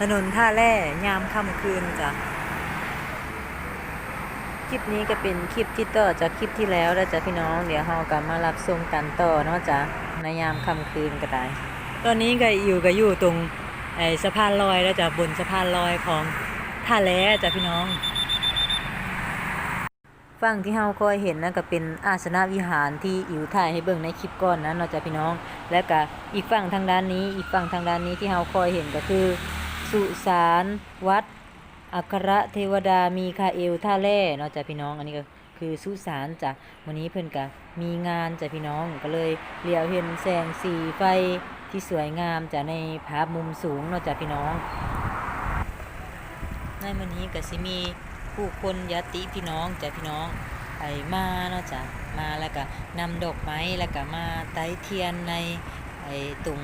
ถนนท่าแร่ยามค่ำคืนจ้ะคลิปนี้ก็เป็นคลิปที่ต่อจากคลิปที่แล้วแล้วจ้ะพี่น้อง เดี๋ยวเรากลับมารับชมกันต่อเนาะจ้ะในยามค่ำคืนก็ได้ ตอนนี้ก็อยู่ก็อยู่ตรงไอ้สะพานลอยแล้วจ้ะบนสะพานลอยของท่าแร่จ้ะพี่น้องฝั่งที่เฮาคอยเห็นนะก็เป็นอาสนะวิหารที่อิ๋วถ่ายให้เบิ่งในคลิปก่อนนะเนาะจ้ะพี่น้อง และก็อีกฝั่งทางด้านนี้ อีกฝั่งทางด้านนี้ที่เฮาคอยเห็นก็คือ สุสานวัด อัครเทวดามีคาเอลท่าแร่เนาะจ้ะพี่น้อง อันนี้ก็คือสุสานจ้ะวันนี้เพิ่อนก็มีงานจ้ะพี่น้องก็เลยเลียวเห็นแสงสีไฟที่สวยงามจ้ะในภาพมุมสูงเนาะจ้ะพี่น้อง ในวันนี้ก็สิมีผู้คนญาติพี่น้องจ้ะพี่น้องไปมาเนาะจ้ะมาแล้วก็นำดอกไม้แล้วก็มาไต้เทียนใน ไอ้ตรง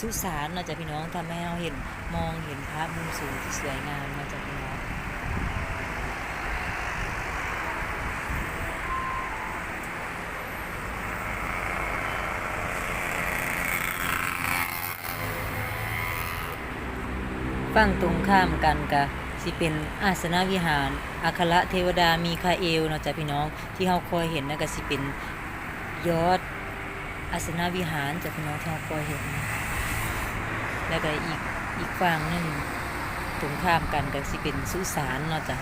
สุสานเนาะจ้ะพี่น้องทำให้เราเห็นมองเห็นภาพมุมสูงที่สวยงามเนาะจ้ะพี่น้องฝั่งตรงข้ามกันกะสิเป็นอาสนะวิหาร อัคระเทวดามีคาเอลเนาะจ้ะพี่น้องที่เฮาคอยเห็นนะก็สิเป็นยอด อาสนะวิหารจ้ะพี่น้องที่เฮาคอยเห็น แล้วก็อีกอีกฝั่งหนึงตรงข้ามกันก็สิเป็นสุสานเนาะจ้ะ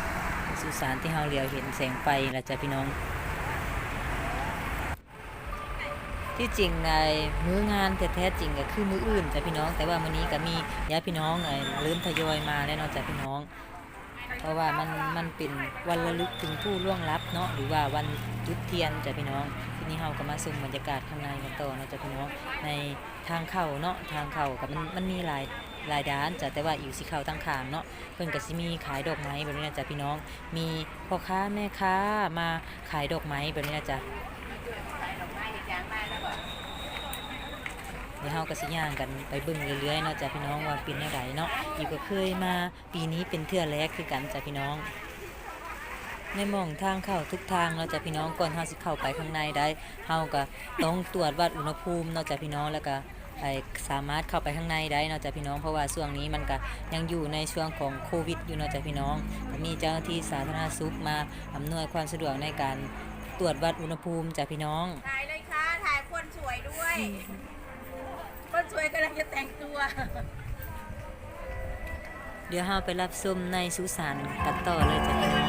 สุสานที่เฮาเลียวเห็นแสงไฟแล้วจ้ะพี่น้อง ที่จริงในมื้องานแท้ๆจริงก็คือมื้ออื่นจ้ะพี่น้อง แต่ว่ามื้อนี้ก็มีญาติพี่น้องเอ่อเริ่มทยอยมาแล้วเนาะจ้ะพี่น้อง เพราะว่ามันมันเป็นวันระลึกถึงผู้ล่วงลับเนาะหรือว่าวันจุดเทียนจ้ะพี่น้อง ทีนี้เฮาก็มาชมบรรยากาศข้างในกันต่อเนาะจ้ะพี่น้องในทางเข้าเนาะทางเข้ากับมันมันมีหลายหลายด้านจ้ะแต่ว่าอยู่สิเข้าทางขางเนาะเพิ่นก็สิมีขายดอกไม้แบบนี้นะจ้ะพี่น้อง มีพ่อค้าแม่ค้ามาขายดอกไม้แบบนี้นะจ้ะเดี๋ยวเฮาก็สิย่างกันไปเบิ่งเรื่อยๆเนาะจ้ะพี่น้องว่าเป็นจังไดเนาะอยู่ก็เคยมาปีนี้เป็นเทื่อแรกคือกันจ้ะพี่น้อง ในหม่องทางเข้าทุกทางเนาะจ้ะพี่น้องก่อนเฮาสิเข้าไปข้างในได้เฮาก็ต้องตรวจวัดอุณหภูมิเนาะจ้ะพี่น้องแล้วก็ไอสามารถเข้าไปข้างในได้เนาะจ้ะพี่น้องเพราะว่าช่วงนี้มันก็ยังอยู่ในช่วงของโควิด อยู่เนาะจ้ะพี่น้องก็มีเจ้าหน้าที่สาธารณสุขมาอำนวยความสะดวกในการตรวจวัดอุณหภูมิจ้ะพี่น้องถ่ายเลยค่ะถ่ายคนสวยด้วยคนสวยกำลังจะแต่งตัว เดี๋ยวเราไปรับชมในสุสานกันต่อเลยจ้ะ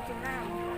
freaking round.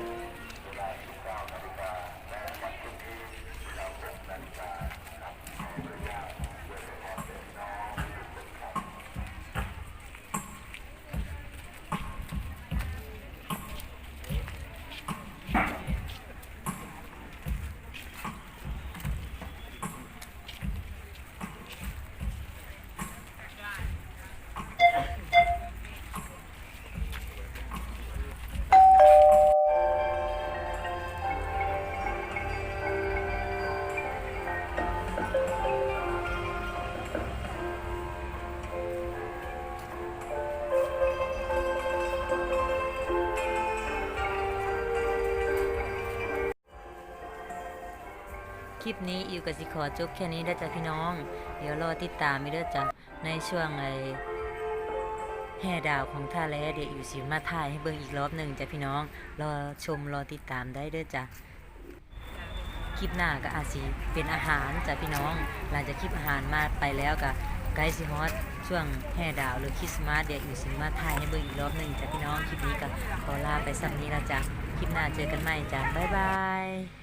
คลิปนี้อิวกับสิขอจบแค่นี้ได้จ้ะพี่น้อง เดี๋ยวรอติดตามมีเด้อจ้ะในช่วงไอแห่ดาวของท่าแลเดี๋ยวอิวสิมาถ่ายให้เบิ่งอีกรอบหนึ่งจ้ะพี่น้อง รอชมรอติดตามได้เด้อจ้ะคลิปหน้าก็อาจสิเป็นอาหารจ้ะพี่น้อง หลังจากคลิปอาหารมาไปแล้วก็ไกด์สิฮอตช่วงแห่ดาวหรือคริสต์มาสเดี๋ยวอิวสิมาถ่ายให้เบิ่งอีกรอบหนึ่งจ้ะพี่น้องคลิปนี้ก็ขอลาไปสักนี้แล้วจ้ะคลิปหน้าเจอกันใหม่จ้ะบ๊ายบาย